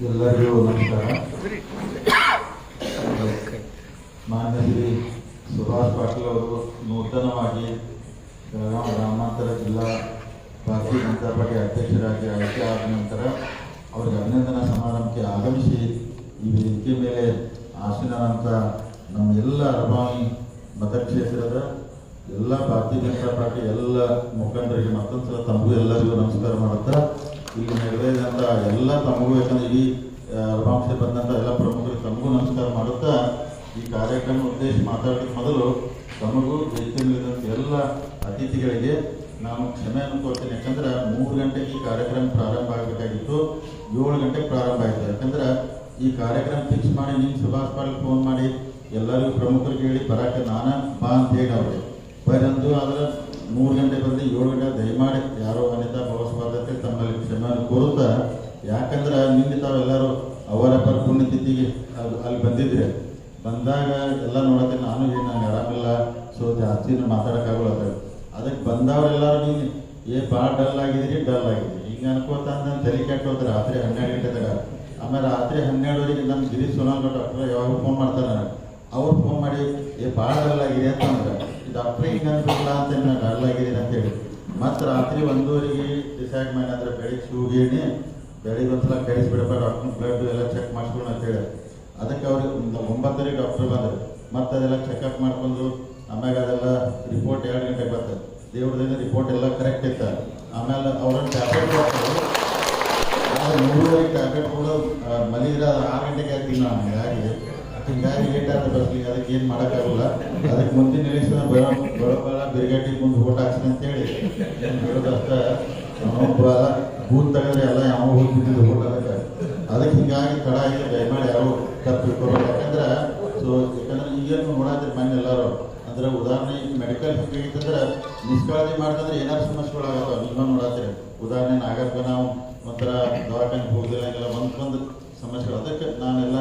ಎಲ್ಲರಿಗೂ ನಮಸ್ಕಾರ. ಮಾನ್ಯ ಶ್ರೀ ಸುಭಾಷ್ ಪಾಟೀಲ್ ಅವರು ನೂತನವಾಗಿ ಬೆಳಗಾವಿ ಗ್ರಾಮಾಂತರ ಜಿಲ್ಲಾ ಭಾರತೀಯ ಜನತಾ ಪಾರ್ಟಿ ಅಧ್ಯಕ್ಷರಾಗಿ ಆಯ್ಕೆ ಆದ ನಂತರ ಅವರಿಗೆ ಅಭಿನಂದನಾ ಸಮಾರಂಭಕ್ಕೆ ಆಗಮಿಸಿ ಈ ವೇದಿಕೆ ಮೇಲೆ ಆಸೀನರಂತ ನಮ್ಮ ಎಲ್ಲ ಅರಬಾವಿ ಮತಕ್ಷೇತ್ರದ ಎಲ್ಲ ಭಾರತೀಯ ಜನತಾ ಪಾರ್ಟಿ ಎಲ್ಲ ಮುಖಂಡರಿಗೆ ಮತ್ತೊಂದು ಸಲ ತಮಗೂ ಎಲ್ಲರಿಗೂ ನಮಸ್ಕಾರ ಮಾಡುತ್ತಾ ಇಲ್ಲಿ ನಡೆದಂತ ಎಲ್ಲ ತಮಗೂ, ಯಾಕಂದ್ರೆ ಈ ರಮಾಂಶ ಬಂದಂಥ ಎಲ್ಲ ಪ್ರಮುಖರು ತಮಗೂ ನಮಸ್ಕಾರ ಮಾಡುತ್ತಾ, ಈ ಕಾರ್ಯಕ್ರಮ ಉದ್ದೇಶ ಮಾತಾಡೋದಕ್ಕೆ ಮೊದಲು ತಮಗೂ ಜೈತಿಯಲ್ಲಿರುವಂತ ಎಲ್ಲ ಅತಿಥಿಗಳಿಗೆ ನಾನು ಕ್ಷಮೆ ಕೊಡ್ತೇನೆ ಯಾಕಂದ್ರೆ ಮೂರು ಗಂಟೆಗೆ ಈ ಕಾರ್ಯಕ್ರಮ ಪ್ರಾರಂಭ ಆಗಬೇಕಾಗಿತ್ತು. ಏಳು ಗಂಟೆಗೆ ಪ್ರಾರಂಭ ಆಯಿತು. ಯಾಕಂದ್ರೆ ಈ ಕಾರ್ಯಕ್ರಮ ಫಿಕ್ಸ್ ಮಾಡಿ ನೀನು ಸುಭಾಷ್ ಪಾಟೀಲ್ ಫೋನ್ ಮಾಡಿ ಎಲ್ಲರಿಗೂ ಪ್ರಮುಖರಿಗೆ ಹೇಳಿ ಬರಕ್ಕೆ ನಾನು ಬಾ ಅಂತ ಹೇಳಿ ಅವ್ರಿಗೆ. ಬರಂದು ಆದ್ರೆ ಮೂರು ಗಂಟೆ ಬಂದು ಏಳು ಗಂಟೆ ದಯಮಾಡಿ ಯಾರೋ ಅನಿತಾ ಭಾವಿಸಬಾರ್ದಂತೆ ತಮ್ಮಲ್ಲಿ ಕ್ಷಮೆಯನ್ನು ಕೋರುತ್ತಾ, ಯಾಕಂದ್ರೆ ನಿನ್ನೆ ತಾವೆಲ್ಲರೂ ಅವರ ಪರ ಪುಣ್ಯತಿಥಿಗೆ ಅದು ಅಲ್ಲಿ ಬಂದಿದ್ರೆ. ಬಂದಾಗ ಎಲ್ಲ ನೋಡಕ್ಕೆ ನಾನು ಏನು ನನಗೆ ಆರಾಮಿಲ್ಲ. ಸೊ ಜಾಸ್ತಿ ಮಾತಾಡೋಕ್ಕಾಗಲ್ಲ ಅದಕ್ಕೆ ಬಂದವರೆಲ್ಲರೂ ನೀನು, ಏ ಭಾಳ ಡಲ್ ಆಗಿದ್ರಿ ಡಲ್ ಆಗಿದ್ರಿ ಹಿಂಗೆ ಅನ್ಕೋತ ಅಂತ ತಲೆ ಕೆಟ್ಟೋದ್ರೆ ರಾತ್ರಿ ಹನ್ನೆರಡು ಗಂಟೆದಾಗ ಆಮೇಲೆ ರಾತ್ರಿ ಹನ್ನೆರಡುವರೆಗೆ ನಮ್ಮ ಗಿರೀಶ್ ಸೋನಾಲ್ ಡಾಕ್ಟರ್ ಯಾವಾಗ ಫೋನ್ ಮಾಡ್ತಾರೆ ಅವ್ರು ಫೋನ್ ಮಾಡಿ, ಏ ಭಾಳ ಡಲ್ ಆಗಿದೆ ಅಂತ ಅಂದ್ರೆ. ಈ ಡಾಕ್ಟ್ರ್ ಹಿಂಗೆ ಅನ್ಬೇಕಲ್ಲ ಅಂತ ನಾನು ಅಲ್ಲಾಗಿದ್ದೀನಿ ಅಂತೇಳಿ ಮತ್ತು ರಾತ್ರಿ ಒಂದೂವರೆಗೆ ಡಿಸೈಡ್ ಮಾಡಿ ಅಂದ್ರೆ ಬೆಳಿಗ್ಗೆ ಶೂಗೇಣಿ ಬೆಳಿಗ್ಗೆ ಒಂದ್ಸಲ ಕಳಿಸ್ಬಿಡಪ್ಪ ಡಾಕ್ಟರ್ ಬ್ಲಡ್ ಎಲ್ಲ ಚೆಕ್ ಮಾಡಿಸ್ಕೊಂಡು ಅಂತೇಳಿ ಅದಕ್ಕೆ ಅವ್ರಿಗೆ ಒಂಬತ್ತರಿಗೆ ಡಾಕ್ಟರ್ ಬಂದರು. ಮತ್ತೆ ಅದೆಲ್ಲ ಚೆಕಪ್ ಮಾಡ್ಕೊಂಡು, ಆಮ್ಯಾಗ ಅದೆಲ್ಲ ರಿಪೋರ್ಟ್ ಎರಡು ಗಂಟೆಗೆ ಬರ್ತದೆ. ದೇವ್ರದಿಂದ ರಿಪೋರ್ಟ್ ಎಲ್ಲ ಕರೆಕ್ಟ್ ಇತ್ತು. ಆಮೇಲೆ ಅವ್ರನ್ನ ಟ್ಯಾಬ್ಲೆಟ್ ಕೊಡ್ತಾರೆ. ಮೂರುವರೆಗೆ ಟ್ಯಾಬ್ಲೆಟ್ ಕೂಡ ಮಲಗಿದ್ರೆ ಆರು ಗಂಟೆಗೆ ಆಗ್ತೀನಿ ನಾನು ಹೀಗಾಗಿ ಹಿಂಗಾಗಿ ಲೇಟ್ ಆದ್ರೆ ಬರ್ಲಿ ಅದಕ್ಕೆ ಏನು ಮಾಡೋಕ್ಕಾಗಲ್ಲ. ಅದಕ್ಕೆ ಮುಂದಿನ ನಿಲ್ಲಿಸಿದ ಬರೋ ಬಿರುಗಟ್ಟಿ ಮುಂದೆ ಓಟ್ ಹಾಕ್ಸಿ ಅಂತೇಳಿ. ಏನು ಹೇಳೋದಷ್ಟ ಅವನೊಬ್ಬ ಬೂತ್ ತೆಗೆದ್ರೆ ಎಲ್ಲ ಯಾವ ಹೋಗ್ತಿದ್ದು ಓಟ್ ಅದಕ್ಕೆ ಅದಕ್ಕೆ ಹಿಂಗಾಗಿ ತಡ ಆಗಿ ದಯಮಾಡಿ ಯಾರು ತಪ್ಪು ಯಾಕಂದ್ರ ಸೊ ಯಾಕಂದ್ರೆ ಈಗೇನು ನೋಡಾತ್ರಿ ಮನೆ ಎಲ್ಲಾರು. ಅಂದ್ರೆ ಉದಾಹರಣೆ ಮೆಡಿಕಲ್ ಹಿಂಗಾಗಿತ್ತಂದ್ರೆ ನಿಷ್ಕಾಳಜಿ ಮಾಡಿದ್ರೆ ಏನಾರು ಸಮಸ್ಯೆಗಳಾಗಲ್ಲ ನಿಮ್ಮ ನೋಡಾತ್ರಿ. ಉದಾಹರಣೆ ನಾಗಪ್ಪ ನಾವು ಒಂಥರ ದವಾಖಾನೆ ಹಂಗೆಲ್ಲ ಒಂದು ಒಂದು ಸಮಸ್ಯೆಗಳು ಅದಕ್ಕೆ ನಾನೆಲ್ಲ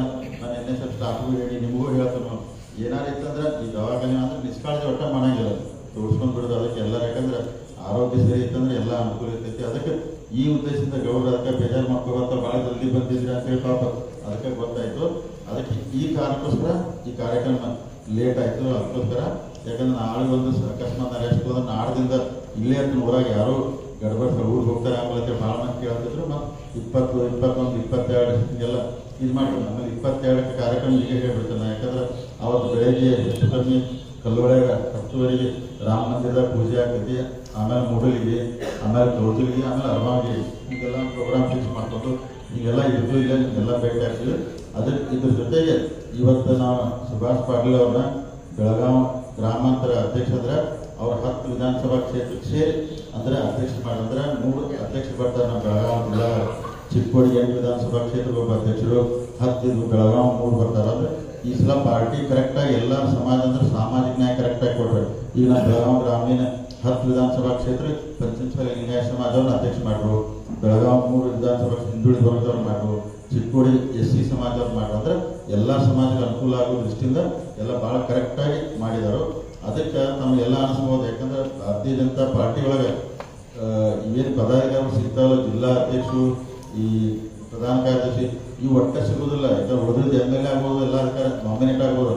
ಸ್ಟಾಫ್ಗೂ ಹೇಳಿ ನಿಮಗೂ ಹೇಳ್ತಾನು ಏನಾರು ಇತ್ತಂದ್ರೆ ಈ ದವಾಖಾನೆ ಅಂದ್ರೆ ನಿಷ್ಕಾಳಜಿ ಒಟ್ಟ ಮಾಡಂಗಿಲ್ಲ ತೋರಿಸ್ಕೊಂಡು ಬಿಡೋದು ಅದಕ್ಕೆ ಎಲ್ಲರೂ ಯಾಕಂದ್ರೆ ಆರೋಗ್ಯ ಸರಿ ಇತ್ತಂದ್ರೆ ಎಲ್ಲ ಅನುಕೂಲ ಇರ್ತೈತಿ. ಅದಕ್ಕೆ ಈ ಉದ್ದೇಶದಿಂದ ಗೌಡ್ರು ಅದಕ್ಕೆ ಬೇಜಾರು ಮಾಡ್ಕೊಳತ್ತ ಭಾಳ ಜಲ್ದಿ ಬಂದಿದ್ರಿ ಅಂತೇಳಿ ಪಾಪ ಅದಕ್ಕೆ ಗೊತ್ತಾಯ್ತು. ಅದಕ್ಕೆ ಈ ಕಾರಣಕ್ಕೋಸ್ಕರ ಈ ಕಾರ್ಯಕ್ರಮ ಲೇಟ್ ಆಯ್ತು. ಅದಕ್ಕೋಸ್ಕರ ಯಾಕಂದ್ರೆ ನಾಳೆ ಒಂದು ಅಕಸ್ಮಾತ್ ಅರೆಸ್ಟ್ ಹೋದ್ರೆ ನಾಡ್ದಿಂದ ಇಲ್ಲೇ ಅಂತ ಊರಾಗ ಯಾರು ಗಡ್ಬಡ್ ಊರಿಗೆ ಹೋಗ್ತಾರೆ ಅಂತೇಳಿ ಭಾಳ ಮಂದಿ ಕೇಳ್ತಿದ್ರು, ಮತ್ತು ಇಪ್ಪತ್ತು, ಇಪ್ಪತ್ತೊಂದು, ಇಪ್ಪತ್ತೆರಡು ಹಿಂಗೆಲ್ಲ ಇದು ಮಾಡ್ತೀವಿ ಆಮೇಲೆ ಇಪ್ಪತ್ತೆರಡಕ್ಕೆ ಕಾರ್ಯಕ್ರಮ ಈಗ ಹೇಳ್ಬಿಡ್ತಾನೆ ಯಾಕಂದ್ರೆ ಅವತ್ತು ಬೆಳಗ್ಗೆ ಹೆಚ್ಚು ಕಮ್ಮಿ ಕಲ್ಲೊಳಗ ಹತ್ತುವರೆಗೆ ರಾಮ ಮಂದಿರದ ಪೂಜೆ ಆಗ್ತೈತಿ, ಆಮೇಲೆ ಮೂಡಲಿಗೆ ಆಮೇಲೆ ತೋಟಲಿಗೆ ಆಮೇಲೆ ಅರಮಾಗಿರಿ ಹೀಗೆಲ್ಲ ಪ್ರೋಗ್ರಾಮ್ ಫಿಕ್ಸ್ ಮಾಡ್ಕೊಂಡು ಹೀಗೆಲ್ಲ ಇದ್ದು ಇಲ್ಲ ಭೇಟಿ ಆಗ್ತೀವಿ. ಅದಕ್ಕೆ ಇದ್ರ ಜೊತೆಗೆ ಇವತ್ತು ನಾವು ಸುಭಾಷ್ ಪಾಟೀಲ್ ಅವ್ರನ್ನ ಬೆಳಗಾವಿ ಗ್ರಾಮಾಂತರ ಅಧ್ಯಕ್ಷ ಅವ್ರ ಹತ್ತು ವಿಧಾನಸಭಾ ಕ್ಷೇತ್ರಕ್ಕೆ ಅಂದ್ರೆ ಅಧ್ಯಕ್ಷ ಮಾಡಿದ್ರೆ ಮೂರು ಅಧ್ಯಕ್ಷ ಬರ್ತಾರೆ ನಮ್ಮ ಬೆಳಗಾವಿ ಜಿಲ್ಲಾ ಚಿಕ್ಕೋಡಿ ಎಂಟು ವಿಧಾನಸಭಾ ಕ್ಷೇತ್ರದ ಒಬ್ಬ ಅಧ್ಯಕ್ಷರು, ಹತ್ತು ಇದು ಬೆಳಗಾವಿ ಮೂರು ಬರ್ತಾರೆ. ಅಂದ್ರೆ ಈ ಸಲ ಪಾರ್ಟಿ ಕರೆಕ್ಟಾಗಿ ಎಲ್ಲ ಸಮಾಜ ಅಂದ್ರೆ ಸಾಮಾಜಿಕ ನ್ಯಾಯ ಕರೆಕ್ಟಾಗಿ ಕೊಡ್ರಿ ಈಗ ನಮ್ಮ ಬೆಳಗಾವಿ ಗ್ರಾಮೀಣ ಹತ್ತು ವಿಧಾನಸಭಾ ಕ್ಷೇತ್ರ ಪಂಚಮಸಾಲಿ ಲಿಂಗಾಯ ಸಮಾಜವನ್ನು ಅಧ್ಯಕ್ಷ ಮಾಡ್ರು. ಬೆಳಗಾವಿ ಮೂರು ವಿಧಾನಸಭಾ ಹಿಂದುಳಿದ ವರ್ಗದವ್ರು ಮಾಡ್ರು. ಚಿಕ್ಕೋಡಿ ಎಸ್ ಸಿ ಸಮಾಜದವ್ರು ಮಾಡ್ರು. ಅಂದ್ರೆ ಎಲ್ಲ ಸಮಾಜಕ್ಕೆ ಅನುಕೂಲ ಆಗೋ ದೃಷ್ಟಿಯಿಂದ ಎಲ್ಲ ಭಾಳ ಕರೆಕ್ಟಾಗಿ ಮಾಡಿದರು. ಅದಕ್ಕೆ ನಮಗೆಲ್ಲ ಅನಿಸ್ಬೋದು. ಯಾಕಂದ್ರೆ ಭಾರತೀಯ ಜನತಾ ಪಾರ್ಟಿ ಒಳಗೆ ಏನು ಪದಾಧಿಕಾರಿಗಳು ಸಿಗ್ತಾವಲ್ಲ, ಜಿಲ್ಲಾ ಅಧ್ಯಕ್ಷರು, ಈ ಪ್ರಧಾನ ಕಾರ್ಯದರ್ಶಿ ಈ ಒಟ್ಟ ಸಿಗೋದಿಲ್ಲ. ಯಾಕಂದ್ರೆ ಉಳಿದ ಎಂ ಎಲ್ ಎ ಆಗ್ಬೋದು, ಎಲ್ಲ ಅಧಿಕಾರ ನಾಮಿನೇಟ್ ಆಗ್ಬೋದು.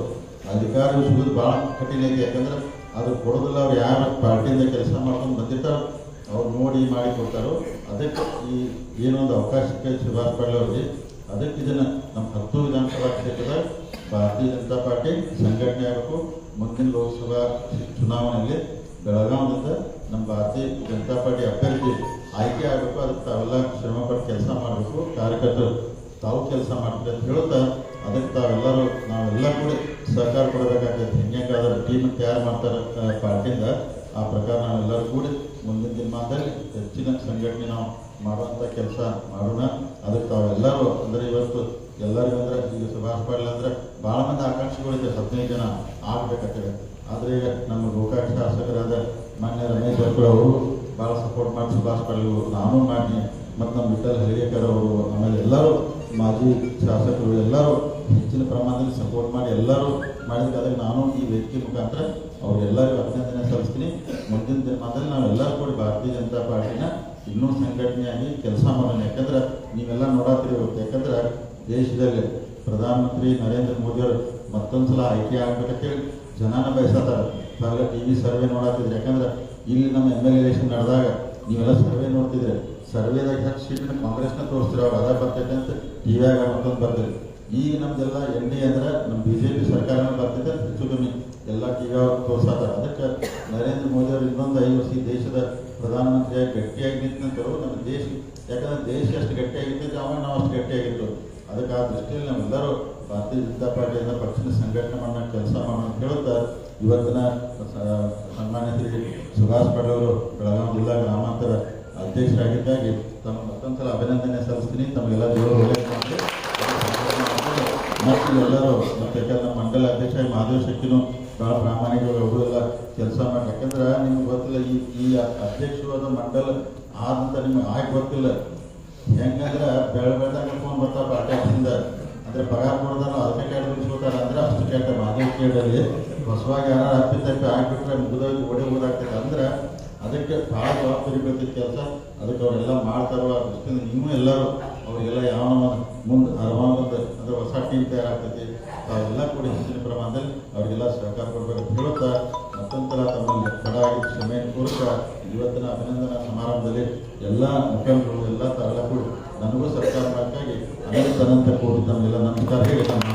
ಅಧಿಕಾರಿಗಳು ಸಿಗೋದು ಭಾಳ ಕಠಿಣ ಐತಿ. ಯಾಕಂದ್ರೆ ಅದು ಕೊಡೋದಿಲ್ಲ, ಅವ್ರು ಯಾರು ಪಾರ್ಟಿಯಿಂದ ಕೆಲಸ ಮಾಡ್ಕೊಂಡು ಬಂದಿರ್ತಾರೋ, ಅವ್ರು ನೋಡಿ ಮಾಡಿ ಕೊಡ್ತಾರೋ, ಅದಕ್ಕೆ ಈ ಏನೊಂದು ಅವಕಾಶ ಸಿಕ್ಕೈತೆ ಸುಭಾಷ್ ಪಾಟೀಲ್ ಅವ್ರಿಗೆ. ಅದಕ್ಕೆ ಇದನ್ನ ನಮ್ಮ ಹತ್ತು ವಿಧಾನಸಭಾ ಕ್ಷೇತ್ರದ ಭಾರತೀಯ ಜನತಾ ಪಾರ್ಟಿ ಸಂಘಟನೆ ಆಗಬೇಕು. ಮುಂದಿನ ಲೋಕಸಭಾ ಚುನಾವಣೆಯಲ್ಲಿ ಬೆಳಗಾವಿಯಿಂದ ನಮ್ಮ ಭಾರತೀಯ ಜನತಾ ಪಾರ್ಟಿ ಅಭ್ಯರ್ಥಿ ಆಯ್ಕೆ ಆಗಬೇಕು, ಅದಕ್ಕೆ ತಾವೆಲ್ಲ ಶ್ರಮ ಪಟ್ಟು ಕೆಲಸ ಮಾಡಬೇಕು. ಕಾರ್ಯಕರ್ತರು ತಾವು ಕೆಲಸ ಮಾಡ್ತಾರೆ ಅಂತ ಹೇಳ್ತಾ ಅದಕ್ಕೆ ತಾವೆಲ್ಲರೂ, ನಾವೆಲ್ಲ ಕೂಡ ಸಹಕಾರ ಕೊಡಬೇಕಾಗ್ತದೆ. ಹೆಂಗೆ ಟೀಮ್ ತಯಾರು ಮಾಡ್ತಾರೆ ಪಾರ್ಟಿಯಿಂದ. ಆ ಪ್ರಕಾರ ನಾವೆಲ್ಲರೂ ಕೂಡಿ ಮುಂದಿನ ದಿನಮಾನದಲ್ಲಿ ಹೆಚ್ಚಿನ ಸಂಘಟನೆ ನಾವು ಮಾಡುವಂಥ ಕೆಲಸ ಮಾಡೋಣ. ಅದಕ್ಕೆ ತಾವೆಲ್ಲರೂ ಅಂದರೆ ಇವತ್ತು ಎಲ್ಲರಿಗೂ ಅಂದ್ರೆ ಈಗ ಸುಭಾಷ್ ಪಾಟೀಲ್ ಅಂದ್ರೆ ಭಾಳ ಮಂದಿ ಆಕಾಂಕ್ಷಿಗಳಿಗೆ ಹದಿನೈದು ಜನ ಆಗ್ಬೇಕಂತೇಳಿ. ಆದರೆ ಈಗ ನಮ್ಮ ಗೋಕಾಕ್ ಶಾಸಕರಾದ ಮಾನ್ಯ ರಮೇಶ್ ಜಾರಕಿಹೊಳಿ ಅವರು ಭಾಳ ಸಪೋರ್ಟ್ ಮಾಡಿ ಸುಭಾಷ್ ಪಾಟೀಲ್ ಅವರು. ನಾನು ಮಾಡಿ ಮತ್ತು ನಮ್ಮ ವಿಠಲ್ ಹರಿಗೇಕರ್ ಅವರು, ಆಮೇಲೆ ಎಲ್ಲರೂ ಮಾಜಿ ಶಾಸಕರು ಎಲ್ಲರೂ ಹೆಚ್ಚಿನ ಪ್ರಮಾಣದಲ್ಲಿ ಸಪೋರ್ಟ್ ಮಾಡಿ ಎಲ್ಲರೂ ಮಾಡಿದ್ರೆ ನಾನು ಈ ವೇದಿಕೆ ಮುಖಾಂತರ ಅವರೆಲ್ಲರಿಗೂ ಅಭಿನಂದನೆ ಸಲ್ಲಿಸ್ತೀನಿ. ಮುಂದಿನ ದಿನಮಾನದಲ್ಲಿ ನಾವೆಲ್ಲರೂ ಕೂಡ ಭಾರತೀಯ ಜನತಾ ಪಾರ್ಟಿನ ಇನ್ನೂ ಸಂಘಟನೆಯಾಗಿ ಕೆಲಸ ಮಾಡೋಣ. ಯಾಕಂದ್ರೆ ನೀವೆಲ್ಲ ನೋಡತ್ತೀರಿ ಯಾಕಂದ್ರೆ ದೇಶದಲ್ಲಿ ಪ್ರಧಾನಮಂತ್ರಿ ನರೇಂದ್ರ ಮೋದಿಯವರು ಮತ್ತೊಂದ್ಸಲ ಆಯ್ಕೆ ಆಗ್ಬೇಕಂತೇಳಿ ಜನನ ಬಯಸತ್ತಾರ ಟಿ ವಿ ಸರ್ವೆ ನೋಡತ್ತಿದ್ರಿ ಯಾಕಂದ್ರೆ ಇಲ್ಲಿ ನಮ್ಮ ಎಂ ಎಲ್ ಎಲೆಕ್ಷನ್ ನಡೆದಾಗ ನೀವೆಲ್ಲ ಸರ್ವೆ ನೋಡ್ತಿದ್ರೆ? ಸರ್ವೆದಾಗ ಹೆಚ್ಚು ಸೀಟ್ನ ಕಾಂಗ್ರೆಸ್ನ ತೋರಿಸ್ತೀರ ಅದ ಬರ್ತೈತೆ ಅಂತ ಟಿವಿಯಾಗ ಮತ್ತೊಂದು ಬರ್ತೀರಿ ಈಗ ನಮ್ದೆಲ್ಲ ಎನ್ ಡಿ ಅಂದ್ರೆ ನಮ್ಮ ಬಿ ಜೆ ಪಿ ಸರ್ಕಾರನೂ ಬರ್ತೈತೆ, ಹೆಚ್ಚು ಕಮ್ಮಿ ಎಲ್ಲ ಟಿವಿಯಾಗ ತೋರ್ಸಾದ. ಅದಕ್ಕೆ ನರೇಂದ್ರ ಮೋದಿ ಅವರು ಇನ್ನೊಂದು ಐದು ವರ್ಷ ಈ ದೇಶದ ಪ್ರಧಾನಮಂತ್ರಿಯಾಗಿ ಗಟ್ಟಿಯಾಗಿ ನಿಂತಂತರು ನಮ್ಮ ದೇಶ. ಯಾಕಂದ್ರೆ ದೇಶ ಎಷ್ಟು ಗಟ್ಟಿಯಾಗಿತ್ತು ಅವಾಗ ನಾವು ಅಷ್ಟು ಗಟ್ಟಿಯಾಗಿತ್ತು ಅದಕ್ಕೆ ಆ ದೃಷ್ಟಿಯಲ್ಲಿ ನಾವೆಲ್ಲರೂ ಭಾರತೀಯ ಜನತಾ ಪಕ್ಷದ ಸಂಘಟನೆ ಮಾಡೋಣ, ಕೆಲಸ ಮಾಡೋಣ ಅಂತ ಇವತ್ತಿನ ಸನ್ಮಾನ್ಯತೆ ಸುಭಾಷ್ ಪಾಟೀಲ್ ಅವರು ಬೆಳಗಾವಿ ಜಿಲ್ಲಾ ಗ್ರಾಮಾಂತರ ಅಧ್ಯಕ್ಷರಾಗಿದ್ದಾಗಿ ತಮ್ಮ ಮತ್ತೊಂದ್ಸಲ ಅಭಿನಂದನೆ ಸಲ್ಲಿಸ್ತೀನಿ. ತಮಗೆಲ್ಲ ದೇವರು ಮತ್ತು ಎಲ್ಲರೂ, ಮತ್ತೆ ಯಾಕಂದ್ರೆ ನಮ್ಮ ಮಂಡಲ ಅಧ್ಯಕ್ಷ ಮಾಧವ ಶಕ್ತಿನೂ ಭಾಳ ಪ್ರಾಮಾಣಿಕವಾಗಿ ಎಲ್ಲ ಕೆಲಸ ಮಾಡಿ ಯಾಕಂದ್ರೆ ನಿಮ್ಗೆ ಗೊತ್ತಿಲ್ಲ, ಈ ಈ ಅಧ್ಯಕ್ಷವಾದ ಮಂಡಲ ಆದಂತ ನಿಮ್ಗೆ ಆಗಿ ಗೊತ್ತಿಲ್ಲ. ಹೆಂಗಂದ್ರೆ ಬೆಳ ಬೆಳ್ದಾಗ ಕರ್ಕೊಂಡು ಬರ್ತಾವ ಆಫೀಸಿಂದ ಅಂದ್ರೆ ಪಗಾರ ಕೊಡೋದನ್ನು ಅದಕ್ಕೆ ಕೆಟ್ಟ ಅಂದ್ರೆ ಅಷ್ಟು ಕೆಟ್ಟ ಮಾಧವ ಕೇಳಲ್ಲಿ ಹೊಸವಾಗಿ ಯಾರು ಅಪ್ಪಿ ತಪ್ಪಿ ಹಾಕಿಬಿಟ್ರೆ ಮುಗಿದೋಗಿ ಓಡಿ ಹೋದಾಗ್ತೈತೆ ಅಂದ್ರೆ ಅದಕ್ಕೆ ಭಾಳ ಜವಾಬ್ದಾರಿ ಬೀಳ್ತೈತೆ ಕೆಲಸ. ಅದಕ್ಕೆ ಅವರೆಲ್ಲ ಮಾಡ್ತಾರೋ ದೃಷ್ಟಿಯಿಂದ ನೀವು ಎಲ್ಲರೂ ಅವರಿಗೆಲ್ಲ ಯಾವ ಮುಂದೆ ಹಲವಾರು ಅಂದರೆ ಹೊಸ ಟೀಮ್ ತಯಾರಾಗ್ತೈತಿ ತಾವೆಲ್ಲ ಕೂಡ ಹೆಚ್ಚಿನ ಪ್ರಮಾಣದಲ್ಲಿ ಅವರಿಗೆಲ್ಲ ಸಹಕಾರ ಕೊಡಬೇಕು ಹೇಳುತ್ತಾ ಮತ್ತೊಂಥರ ತಮ್ಮಲ್ಲಿ ತಡಾಗಿ ಕ್ಷಮೆ ಕೋರುತ್ತಾ, ಇವತ್ತಿನ ಅಭಿನಂದನಾ ಸಮಾರಂಭದಲ್ಲಿ ಎಲ್ಲ ಮುಖಂಡರು, ಎಲ್ಲ ತಾವೆಲ್ಲ ಕೂಡ ನನಗೂ ಸರ್ಕಾರ ಮಾಡ್ಕಾಗಿ ಅನಂತ ಅನಂತ ಕೋಟಿ ತಮ್ಮೆಲ್ಲ ನಮಸ್ಕಾರ ಹೇಳಿ. ನಮ್ಮ